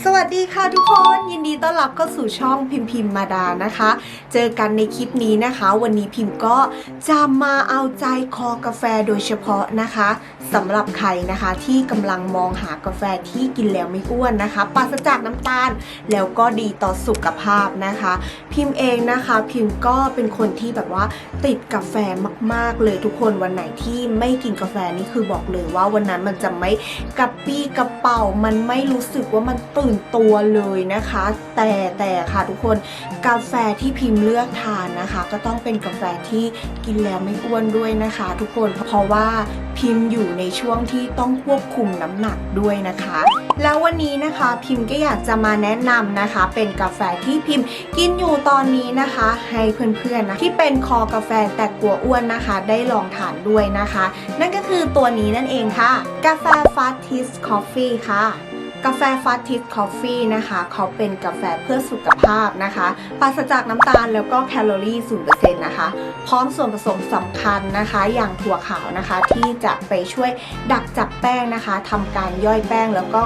สวัสดีค่ะทุกคนยินดีต้อนรับเข้าสู่ช่องพิมพิมมาดานะคะ เจอกันในคลิปนี้นะคะ วันนี้พิมพ์ก็จะมาเอาใจคอกาแฟโดยเฉพาะนะคะสำหรับใครนะคะที่กำลังมองหากาแฟที่กินแล้วไม่อ้วนนะคะปราศจากน้ำตาลแล้วก็ดีต่อสุขภาพนะคะ พิมพ์เองนะคะ พิมพ์ก็เป็นคนที่แบบว่าติดกาแฟมาก ๆ เลยทุกคนวันไหนที่ไม่กินกาแฟนี่คือบอกเลยว่าวันนั้นมันจะไม่กระปี้กระเป๋ามันไม่รู้สึกว่ามันตื่ื่นตัวเลยนะคะ แต่แต่ค่ะทุกคนกาแฟที่พิมพ์เลือกทานนะคะ ก็ต้องเป็นกาแฟที่กินแล้วไม่อ้วนด้วยนะคะ ทุกคนเพราะว่าพิมพ์อยู่ในช่วงที่ต้องควบคุมน้ำหนักด้วยนะคะ แล้ววันนี้นะคะพิมพ์ก็อยากจะมาแนะนำนะคะ เป็นกาแฟที่พิมพ์กินอยู่ตอนนี้นะคะ ให้เพื่อนๆนะที่เป็นคอกาแฟแต่กลัวอ้วนนะคะ ได้ลองทานด้วยนะคะ นั่นก็คือตัวนี้นั่นเองค่ะ กาแฟฟาสติสคอฟฟี่ค่ะ กาแฟฟาสติสคอฟฟี่นะคะ เขาเป็นกาแฟเพื่อสุขภาพนะคะ ปราศจากน้ำตาลแล้วก็แคลอรี่ 0%นะคะ พร้อมส่วนผสมสำคัญนะคะ อย่างถั่วขาวนะคะ ที่จะไปช่วยดักจับแป้งนะคะทำการย่อยแป้งแล้วก็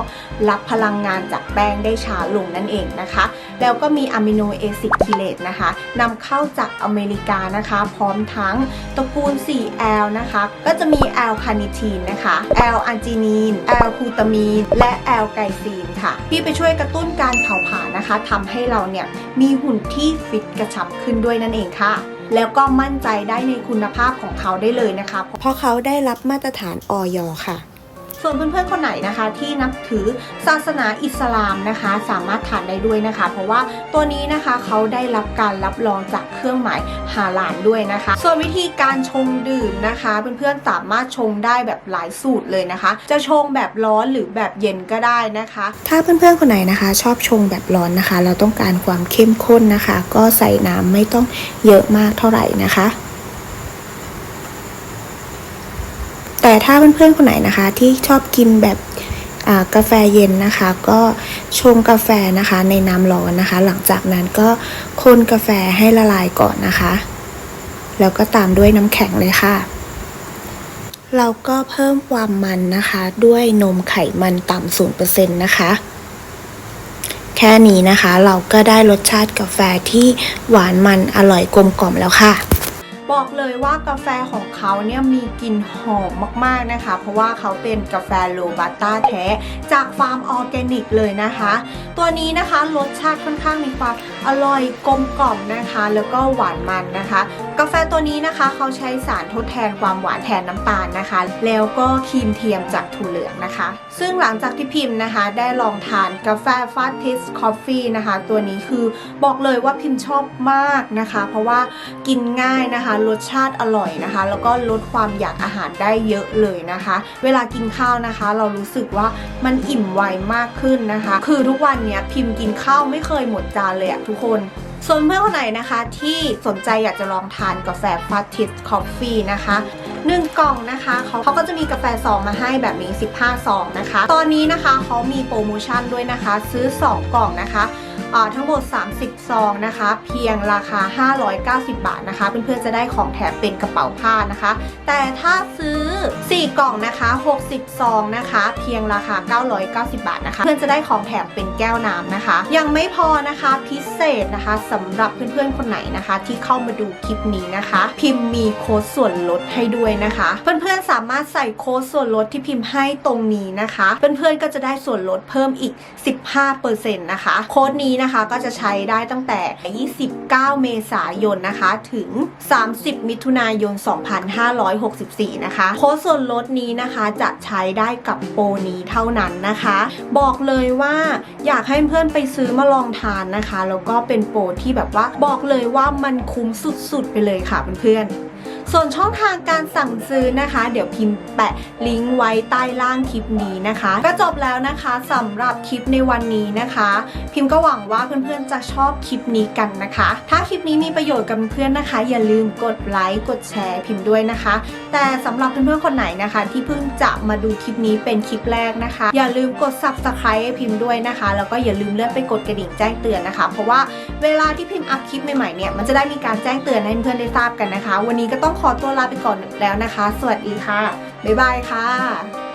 รับพลังงานจากแป้งได้ช้าลงนั่นเองนะคะ แล้วก็มีอะมิโนแอซิดคิเลตนะคะนำเข้าจากอเมริกานะคะ พร้อมทั้งตระกูล 4L นะคะ ก็จะมี L คานิทีนนะคะ L อันจินีน L คูตามีน และ L ไกซีนค่ะ ที่ไปช่วยกระตุ้นการเผาผลาญนะคะทำให้เราเนี่ยมีหุ่นที่ฟิตกระชับขึ้นด้วยนั่นเองค่ะแล้วก็มั่นใจได้ในคุณภาพของเขาได้เลยนะคะ เพราะเขาได้รับมาตรฐานออยค่ะ ส่วนเพื่อนๆคนไหนนะคะที่นับถือศาสนาอิสลามนะคะ สามารถทานได้ด้วยนะคะ เพราะว่าตัวนี้นะคะเขาได้รับการรับรองจากเครื่องหมายฮาลาลด้วยนะคะ ส่วนวิธีการชงดื่มนะคะเพื่อนๆสามารถชงได้แบบหลายสูตรเลยนะคะ จะชงแบบร้อนหรือแบบเย็นก็ได้นะคะ ถ้าเพื่อนๆคนไหนนะคะ ชอบชงแบบร้อนนะคะ เราต้องการความเข้มข้นนะคะ ก็ใส่น้ำไม่ต้องเยอะมากเท่าไหร่นะคะ แต่ ถ้าเพื่อนๆคนไหนนะคะ ที่ชอบกินแบบกาแฟเย็นนะคะ ก็ชงกาแฟนะคะในน้ำร้อนนะคะ หลังจากนั้นก็คนกาแฟให้ละลายก่อนนะคะ แล้วก็ตามด้วยน้ำแข็งเลยค่ะ เราก็เพิ่มความมันนะคะ ด้วยนมไขมันต่ำศูนเปอร์เซ็นต์นะคะ แค่นี้นะคะเราก็ได้รสชาติกาแฟที่หวานมันอร่อยกลมกล่อมแล้วค่ะ บอกเลยว่ากาแฟของเขาเนี่ยมีกลิ่นหอมมากๆนะคะ เพราะว่าเขาเป็นกาแฟโรบัสต้าแท้ จากฟาร์มออร์แกนิกเลยนะคะ ตัวนี้นะคะรสชาติค่อนข้างมีความอร่อยกลมกล่อมนะคะ แล้วก็หวานมันนะคะ กาแฟตัวนี้นะคะเขาใช้สารทดแทนความหวานแทนน้ำตาลนะคะ แล้วก็ครีมเทียมจากถั่วเหลืองนะคะ ซึ่งหลังจากที่พิมพ์นะคะ ได้ลองทานกาแฟฟาสติสคอฟฟี่นะคะ ตัวนี้คือบอกเลยว่าพิมพ์ชอบมากนะคะ เพราะว่ากินง่ายนะคะรสชาติอร่อยนะคะ แล้วก็ลดความอยากอาหารได้เยอะเลยนะคะ เวลากินข้าวนะคะ เรารู้สึกว่ามันอิ่มไวมากขึ้นนะคะ คือทุกวันเนี้ยพิมพ์กินข้าวไม่เคยหมดจานเลยอะทุกคนส่วนเพื่อนคนไหนนะคะที่สนใจอยากจะลองทานกาแฟฟาติสคอฟฟี่นะคะ1กล่องนะคะเขาเขาก็จะมีกาแฟซองมาให้แบบนี้ 15ซองนะคะ ตอนนี้นะคะเขามีโปรโมชั่นด้วยนะคะ ซื้อ 2 กล่องนะคะ ทั้งหมด 30 ซองนะคะ เพียงราคา 590 บาทนะคะ เพื่อนๆจะได้ของแถมเป็นกระเป๋าผ้านะคะ แต่ถ้าซื้อ 4 กล่องนะคะ 60 ซองนะคะ เพียงราคา 990 บาทนะคะ เพื่อนจะได้ของแถมเป็นแก้วน้ำนะคะ ยังไม่พอนะคะพิเศษนะคะสำหรับเพื่อนๆคนไหนนะคะ ที่เข้ามาดูคลิปนี้นะคะ พิมพ์มีโค้ดส่วนลดให้ด้วยนะคะ เพื่อนๆสามารถใส่โค้ดส่วนลดที่พิมพ์ให้ตรงนี้นะคะ เพื่อนๆก็จะได้ส่วนลดเพิ่มอีก 15%นะคะ โค้ดนี้นะคะก็จะใช้ได้ตั้งแต่ 29 เมษายนนะคะ ถึง 30 มิถุนายน 2564 นะคะ โค้ดส่วนลดนี้นะคะจะใช้ได้กับโปรนี้เท่านั้นนะคะ บอกเลยว่าอยากให้เพื่อนไปซื้อมาลองทานนะคะ แล้วก็เป็นโปรที่แบบว่าบอกเลยว่ามันคุ้มสุดๆไปเลยค่ะเพื่อนๆ ส่วนช่องทางการสั่งซื้อนะคะ เดี๋ยวพิมพ์แปะลิงก์ไว้ใต้ล่างคลิปนี้นะคะ ก็จบแล้วนะคะสำหรับคลิปในวันนี้นะคะ พิมพ์ก็หวังว่าเพื่อนๆจะชอบคลิปนี้กันนะคะ ถ้าคลิปนี้มีประโยชน์กับเพื่อนนะคะ อย่าลืมกดไลค์กดแชร์พิมพ์ด้วยนะคะ แต่สำหรับเพื่อนๆคนไหนนะคะ ที่เพิ่งจะมาดูคลิปนี้เป็นคลิปแรกนะคะ อย่าลืมกด subscribe พิมพ์ด้วยนะคะ แล้วก็อย่าลืมเลื่อนไปกดกระดิ่งแจ้งเตือนนะคะ เพราะว่าเวลาที่พิมพ์อัพคลิปใหม่ๆเนี่ยมันจะได้มีการแจ้งเตือนให้เพื่อนๆได้ทราบกันนะคะ วันนี้ก็ต้องขอตัวลาไปก่อนแล้วนะคะ สวัสดีค่ะ บ๊ายบายค่ะ